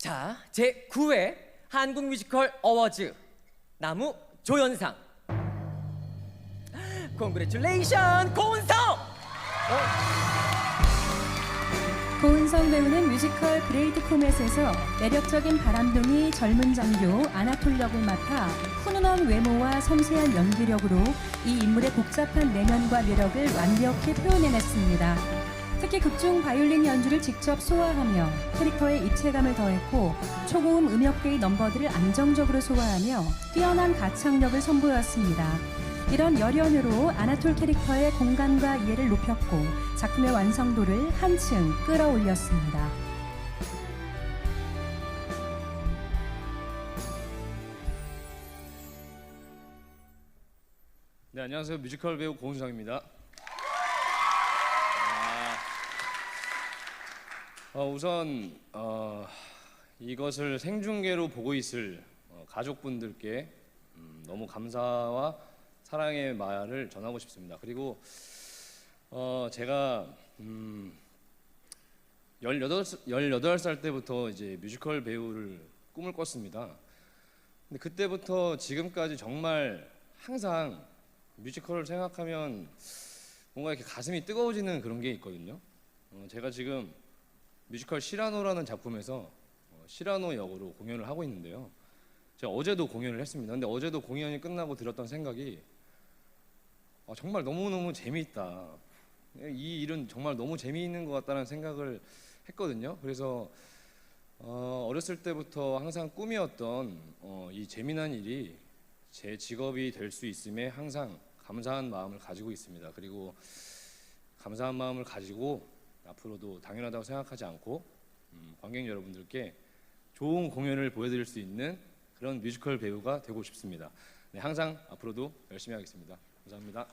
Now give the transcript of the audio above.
자, 제 9회 한국 뮤지컬 어워즈 나무 조연상. 콩그레츄레이션 고은성. 고은성 배우는 뮤지컬 그레이트 코멧에서 매력적인 바람둥이 젊은 장교 아나톨 역을 맡아 훈훈한 외모와 섬세한 연기력으로 이 인물의 복잡한 내면과 매력을 완벽히 표현해냈습니다. 특히 극중 바이올린 연주를 직접 소화하며 캐릭터에 입체감을 더했고 초고음 음역대의 넘버들을 안정적으로 소화하며 뛰어난 가창력을 선보였습니다. 이런 열연으로 아나톨 캐릭터의 공감과 이해를 높였고 작품의 완성도를 한층 끌어올렸습니다. 네 안녕하세요 뮤지컬 배우 고은상입니다. 어, 우선 어, 이것을 생중계로 보고 있을 어, 가족분들께 음, 너무 감사와 사랑의 말을 전하고 싶습니다. 그리고 어, 제가 음, 18, 18살 때부터 이제 뮤지컬 배우를 꿈을 꿨습니다. 근데 그때부터 지금까지 정말 항상 뮤지컬을 생각하면 뭔가 이렇게 가슴이 뜨거워지는 그런 게 있거든요. 어, 제가 지금 뮤지컬 시라노라는 작품에서 어, 시라노 역으로 공연을 하고 있는데요. 제가 어제도 공연을 했습니다. 근데 어제도 공연이 끝나고 들었던 생각이 아, 정말 너무너무 재미있다. 이 일은 정말 너무 재미있는 것 같다는 생각을 했거든요. 그래서 어, 어렸을 때부터 항상 꿈이었던 어, 이 재미난 일이 제 직업이 될 수 있음에 항상 감사한 마음을 가지고 있습니다. 그리고 감사한 마음을 가지고 앞으로도 당연하다고 생각하지 않고 음, 관객 여러분들께 좋은 공연을 보여드릴 수 있는 그런 뮤지컬 배우가 되고 싶습니다. 네, 항상 앞으로도 열심히 하겠습니다. 감사합니다.